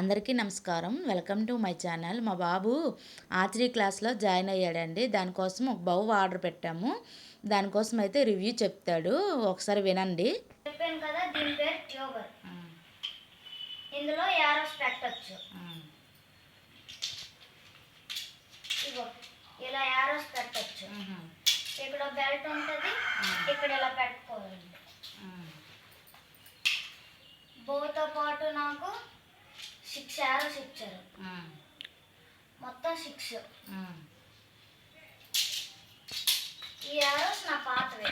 అందరికీ నమస్కారం. Welcome to my channel. మా బాబు ఆర్చరీ క్లాస్లో జాయిన్ అయ్యాడండి. దానికోసం ఒక బౌ ఆర్డర్ పెట్టాము. దానికోసం అయితే రివ్యూ చెప్తాడు. ఒకసారి వినండి. చెప్పాను కదా దీని పేరు ట్యూబర్ ఇందులో యారోస్ పెట్టచ్చు. ఇగో ఇలా యారోస్ పెట్టచ్చు. ఇక్కడ బెల్ట్ ఉంటుంది. ఇక్కడ ఇలా పెట్టుకోవాలి. సిక్స్ యారోస్ ఇచ్చారు మొత్తం సిక్స్ ఈ యారోస్ నా పాతవే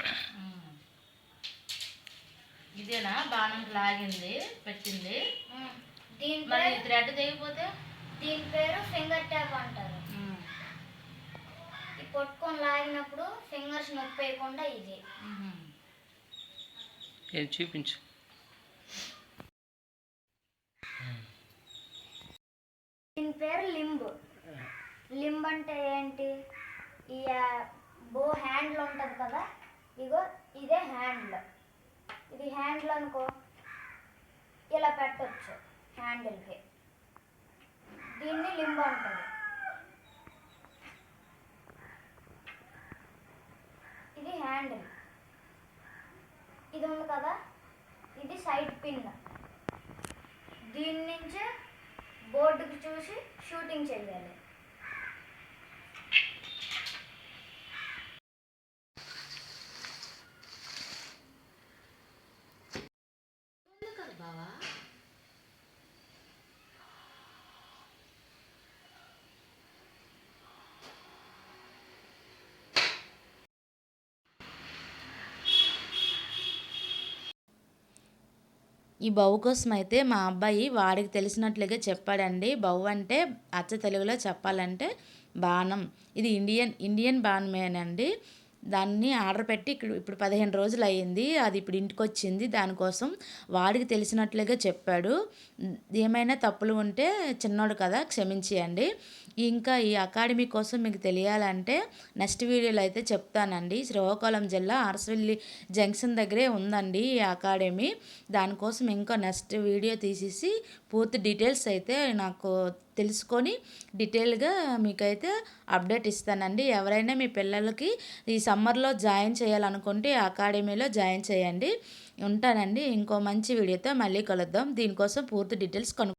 ఇదేనా బాణం లాగింది పెట్టింది. దీని మరి థ్రెడ్ తెగిపోతే దీని పేరు ఫింగర్ ట్యాప్ అంటారు ఈ పట్టుకొని లాగినప్పుడు ఫింగర్స్ నొప్పి వేయకుండా ఇది చూపించు పేరు లింబ్. లింబ్ అంటే ఏంటి? ఈ బో హ్యాండ్లు ఉంటుంది కదా? ఇగో ఇదే హ్యాండిల్. ఇది హ్యాండిల్ అనుకో. ఇలా పెట్టొచ్చు హ్యాండిల్కి. దీన్ని లింబ్ అంటారు. ఇది హ్యాండిల్. ఇది ఉంది కదా? ఇది సైడ్ పిన్. దీని నుంచి బోర్డుకి చూసి షూటింగ్ చేయాలి బావా? ఈ బౌ కోసం అయితే మా అబ్బాయి వాడికి తెలిసినట్లుగా చెప్పాడండి. బౌ అంటే అచ్చ తెలుగులో చెప్పాలంటే బాణం. ఇది ఇండియన్ ఇండియన్ బాణమేనండి దాన్ని ఆర్డర్ పెట్టి ఇక్కడ ఇప్పుడు పదిహేను రోజులు అయ్యింది. అది ఇప్పుడు ఇంటికి వచ్చింది దానికోసం వాడికి తెలిసినట్లుగా చెప్పాడు. ఏమైనా తప్పులు ఉంటే చిన్నోడు కదా క్షమించేయండి. ఇంకా ఈ అకాడమీ కోసం మీకు తెలియాలంటే నెక్స్ట్ వీడియోలో అయితే చెప్తానండి. శ్రీకాకుళం జిల్లా అరసవల్లి జంక్షన్ దగ్గరే ఉందండి ఈ అకాడమీ. దానికోసం ఇంకా నెక్స్ట్ వీడియో తీసేసి పూర్తి డీటెయిల్స్ అయితే నాకు తెలుసుకొని డీటెయిల్గా మీకైతే అప్డేట్ ఇస్తానండి. ఎవరైనా మీ పిల్లలకి ఈ సమ్మర్లో జాయిన్ చేయాలనుకుంటే అకాడమీలో జాయిన్ చేయండి. ఉంటానండి. ఇంకో మంచి వీడియోతో మళ్ళీ కలుద్దాం. దీనికోసం పూర్తి డీటెయిల్స్ కను